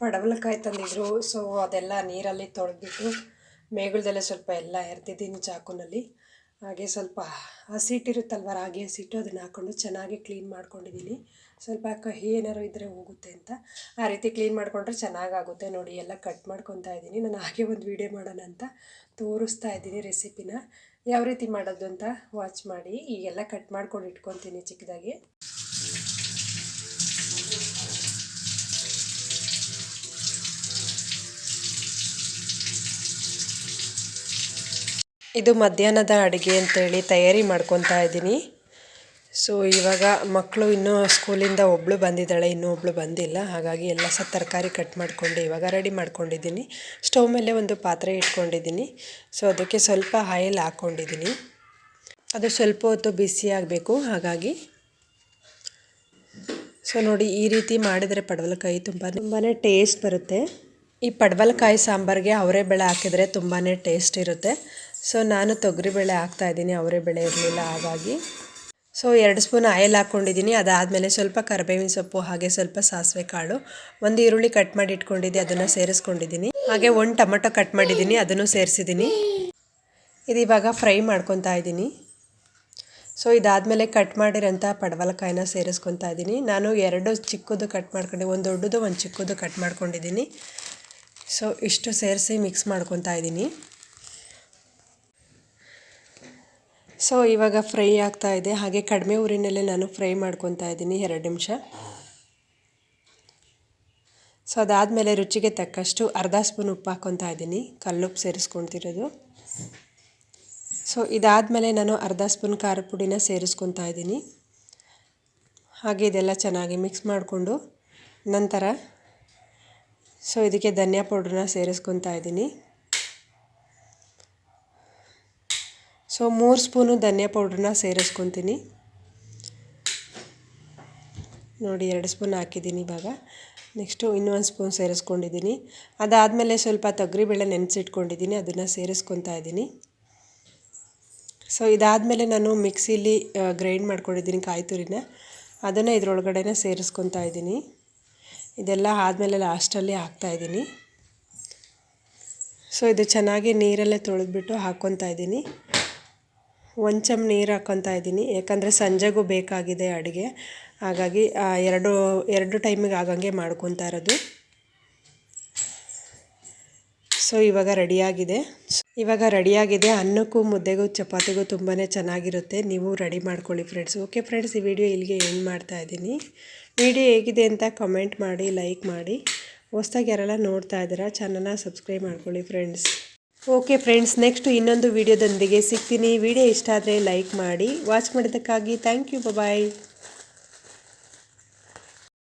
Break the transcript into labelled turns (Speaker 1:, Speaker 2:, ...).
Speaker 1: ಪಡವಲಕಾಯಿ ತಂದಿದ್ರು. ಸೊ ಅದೆಲ್ಲ ನೀರಲ್ಲಿ ತೊಳೆದ್ಬಿಟ್ಟು ಮೇಗುಲ್ದಲ್ಲೇ ಸ್ವಲ್ಪ ಎಲ್ಲ ಎರ್ದಿದ್ದೀನಿ ಚಾಕುನಲ್ಲಿ. ಹಾಗೆ ಸ್ವಲ್ಪ ಹಸಿಟ್ಟಿರುತ್ತಲ್ವ ರಾಗಿ ಹಸಿಟ್ಟು ಅದನ್ನು ಹಾಕ್ಕೊಂಡು ಚೆನ್ನಾಗಿ ಕ್ಲೀನ್ ಮಾಡ್ಕೊಂಡಿದ್ದೀನಿ ಸ್ವಲ್ಪ ಕಹಿ ಏನಾರು ಇದ್ದರೆ ಹೋಗುತ್ತೆ ಅಂತ. ಆ ರೀತಿ ಕ್ಲೀನ್ ಮಾಡಿಕೊಂಡ್ರೆ ಚೆನ್ನಾಗಾಗುತ್ತೆ ನೋಡಿ. ಎಲ್ಲ ಕಟ್ ಮಾಡ್ಕೊತಾ ಇದ್ದೀನಿ ನಾನು ಹಾಗೆ ಒಂದು ವೀಡಿಯೋ ಮಾಡೋಣ ಅಂತ ತೋರಿಸ್ತಾ ಇದ್ದೀನಿ ರೆಸಿಪಿನ ಯಾವ ರೀತಿ ಮಾಡೋದು ಅಂತ ವಾಚ್ ಮಾಡಿ. ಈಗೆಲ್ಲ ಕಟ್ ಮಾಡ್ಕೊಂಡು ಇಟ್ಕೊತೀನಿ ಚಿಕ್ಕದಾಗಿ. ಇದು ಮಧ್ಯಾಹ್ನದ ಅಡುಗೆ ಅಂತೇಳಿ ತಯಾರಿ ಮಾಡ್ಕೊತಾ ಇದ್ದೀನಿ. ಸೊ ಇವಾಗ ಮಕ್ಕಳು ಇನ್ನೂ ಸ್ಕೂಲಿಂದ ಒಬ್ಬಳು ಬಂದಿದ್ದಾಳೆ, ಇನ್ನೂ ಒಬ್ಬಳು ಬಂದಿಲ್ಲ. ಹಾಗಾಗಿ ಎಲ್ಲ ಸಹ ತರಕಾರಿ ಕಟ್ ಮಾಡಿಕೊಂಡು ಇವಾಗ ರೆಡಿ ಮಾಡ್ಕೊಂಡಿದ್ದೀನಿ. ಸ್ಟವ್ ಮೇಲೆ ಒಂದು ಪಾತ್ರೆ ಇಟ್ಕೊಂಡಿದ್ದೀನಿ. ಸೊ ಅದಕ್ಕೆ ಸ್ವಲ್ಪ ಆಯಿಲ್ ಹಾಕ್ಕೊಂಡಿದ್ದೀನಿ ಅದು ಸ್ವಲ್ಪ ಹೊತ್ತು ಬಿಸಿ ಆಗಬೇಕು. ಹಾಗಾಗಿ ಸೊ ನೋಡಿ ಈ ರೀತಿ ಮಾಡಿದರೆ ಪಡವಲಕಾಯಿ ತುಂಬ ತುಂಬಾ ಟೇಸ್ಟ್ ಬರುತ್ತೆ. ಈ ಪಡವಲಕಾಯಿ ಸಾಂಬಾರಿಗೆ ಅವರೇ ಬೆಳೆ ಹಾಕಿದರೆ ತುಂಬಾ ಟೇಸ್ಟ್ ಇರುತ್ತೆ. ಸೊ ನಾನು ತೊಗರಿಬೇಳೆ ಹಾಕ್ತಾಯಿದ್ದೀನಿ ಅವರೇ ಬೇಳೆ ಇರಲಿಲ್ಲ, ಹಾಗಾಗಿ. ಸೊ ಎರಡು ಸ್ಪೂನ್ ಆಯಿಲ್ ಹಾಕ್ಕೊಂಡಿದ್ದೀನಿ. ಅದಾದಮೇಲೆ ಸ್ವಲ್ಪ ಕರಿಬೇವಿನ ಸೊಪ್ಪು, ಹಾಗೆ ಸ್ವಲ್ಪ ಸಾಸಿವೆ ಕಾಳು. ಒಂದು ಈರುಳ್ಳಿ ಕಟ್ ಮಾಡಿ ಇಟ್ಕೊಂಡಿದ್ದೆ, ಅದನ್ನು ಸೇರಿಸ್ಕೊಂಡಿದ್ದೀನಿ. ಹಾಗೆ ಒಂದು ಟೊಮೊಟೊ ಕಟ್ ಮಾಡಿದ್ದೀನಿ, ಅದನ್ನು ಸೇರಿಸಿದ್ದೀನಿ. ಇದು ಇವಾಗ ಫ್ರೈ ಮಾಡ್ಕೊತಾ ಇದ್ದೀನಿ. ಸೊ ಇದಾದಮೇಲೆ ಕಟ್ ಮಾಡಿರೋಂಥ ಪಡವಲಕಾಯಿನ ಸೇರಿಸ್ಕೊತಾ ಇದ್ದೀನಿ. ನಾನು ಎರಡು ಚಿಕ್ಕದು ಕಟ್ ಮಾಡ್ಕೊಂಡು, ಒಂದು ದೊಡ್ಡದು, ಒಂದು ಚಿಕ್ಕದು ಕಟ್ ಮಾಡ್ಕೊಂಡಿದ್ದೀನಿ. ಸೊ ಇಷ್ಟು ಸೇರಿಸಿ ಮಿಕ್ಸ್ ಮಾಡ್ಕೊತಾ ಇದ್ದೀನಿ. ಸೊ ಇವಾಗ ಫ್ರೈ ಆಗ್ತಾ ಇದೆ. ಹಾಗೆ ಕಡಿಮೆ ಊರಿನಲ್ಲೇ ನಾನು ಫ್ರೈ ಮಾಡ್ಕೊತಾ ಇದ್ದೀನಿ ಎರಡು ನಿಮಿಷ. ಸೊ ಅದಾದಮೇಲೆ ರುಚಿಗೆ ತಕ್ಕಷ್ಟು ಅರ್ಧ ಸ್ಪೂನ್ ಉಪ್ಪು ಹಾಕ್ಕೊತಾ ಇದ್ದೀನಿ. ಕಲ್ಲುಪ್ಪು ಸೇರಿಸ್ಕೊಳ್ತಿರೋದು. ಸೊ ಇದಾದಮೇಲೆ ನಾನು ಅರ್ಧ ಸ್ಪೂನ್ ಖಾರ ಪುಡಿನ ಸೇರಿಸ್ಕೊತಾ ಇದ್ದೀನಿ. ಹಾಗೆ ಇದೆಲ್ಲ ಚೆನ್ನಾಗಿ ಮಿಕ್ಸ್ ಮಾಡಿಕೊಂಡು ನಂತರ ಸೊ ಇದಕ್ಕೆ ಧನಿಯಾ ಪೌಡ್ರನ್ನ ಸೇರಿಸ್ಕೊತಾ ಇದ್ದೀನಿ. ಸೊ ಮೂರು ಸ್ಪೂನು ಧನಿಯಾ ಪೌಡ್ರನ್ನ ಸೇರಿಸ್ಕೊತೀನಿ. ನೋಡಿ, ಎರಡು ಸ್ಪೂನ್ ಹಾಕಿದ್ದೀನಿ ಇವಾಗ. ನೆಕ್ಸ್ಟು ಇನ್ನೊಂದು ಸ್ಪೂನ್ ಸೇರಿಸ್ಕೊಂಡಿದ್ದೀನಿ. ಅದಾದಮೇಲೆ ಸ್ವಲ್ಪ ತೊಗರಿಬೇಳೆ ನೆನೆಸಿಟ್ಕೊಂಡಿದ್ದೀನಿ, ಅದನ್ನು ಸೇರಿಸ್ಕೊತಾ ಇದ್ದೀನಿ. ಸೊ ಇದಾದಮೇಲೆ ನಾನು ಮಿಕ್ಸಿಲಿ ಗ್ರೈಂಡ್ ಮಾಡ್ಕೊಂಡಿದ್ದೀನಿ ಕಾಯಿ ತುರಿನ. ಅದನ್ನು ಇದ್ರೊಳಗಡೆ ಸೇರಿಸ್ಕೊತಾ ಇದ್ದೀನಿ. ಇದೆಲ್ಲ ಆದಮೇಲೆ ಲಾಸ್ಟಲ್ಲಿ ಹಾಕ್ತಾಯಿದ್ದೀನಿ ಸೊ ಇದು ಚೆನ್ನಾಗಿ ನೀರಲ್ಲೇ ತೊಳೆದ್ಬಿಟ್ಟು ಹಾಕ್ಕೊತಾ ಇದ್ದೀನಿ. ಒಂದು ಚಮ್ ನೀರು ಹಾಕ್ಕೊತಾ ಇದ್ದೀನಿ. ಯಾಕಂದರೆ ಸಂಜೆಗೂ ಬೇಕಾಗಿದೆ ಅಡುಗೆ. ಹಾಗಾಗಿ ಎರಡು ಎರಡು ಟೈಮಿಗೆ ಆಗಂಗೆ ಮಾಡ್ಕೊತಾ ಇರೋದು. ಸೊ, ಇವಾಗ ರೆಡಿಯಾಗಿದೆ. ಇವಾಗ ರೆಡಿಯಾಗಿದೆ. ಅನ್ನಕ್ಕೂ, ಮುದ್ದೆಗೂ, ಚಪಾತಿಗೂ ತುಂಬಾ ಚೆನ್ನಾಗಿರುತ್ತೆ. ನೀವು ರೆಡಿ ಮಾಡ್ಕೊಳ್ಳಿ ಫ್ರೆಂಡ್ಸ್. ಓಕೆ ಫ್ರೆಂಡ್ಸ್, ಈ ವಿಡಿಯೋ ಇಲ್ಲಿಗೆ ಏನು ಮಾಡ್ತಾ ಇದ್ದೀನಿ. ವಿಡಿಯೋ ಹೇಗಿದೆ ಅಂತ ಕಮೆಂಟ್ ಮಾಡಿ, ಲೈಕ್ ಮಾಡಿ. ಹೊಸ್ದಾಗಿ ಯಾರೆಲ್ಲ ನೋಡ್ತಾ ಇದ್ದೀರಾ, ಚಾನಲ್ನ ಸಬ್ಸ್ಕ್ರೈಬ್ ಮಾಡ್ಕೊಳ್ಳಿ ಫ್ರೆಂಡ್ಸ್. ಓಕೆ ಫ್ರೆಂಡ್ಸ್ ನೆಕ್ಸ್ಟ್ ಇನ್ನೊಂದು ವಿಡಿಯೋದೊಂದಿಗೆ ಸಿಗ್ತೀನಿ. ವಿಡಿಯೋ ಇಷ್ಟ ಆದರೆ ಲೈಕ್ ಮಾಡಿ. ವಾಚ್ ಮಾಡಿದ್ದಕ್ಕಾಗಿ ಥ್ಯಾಂಕ್ ಯು ಬಾಯ್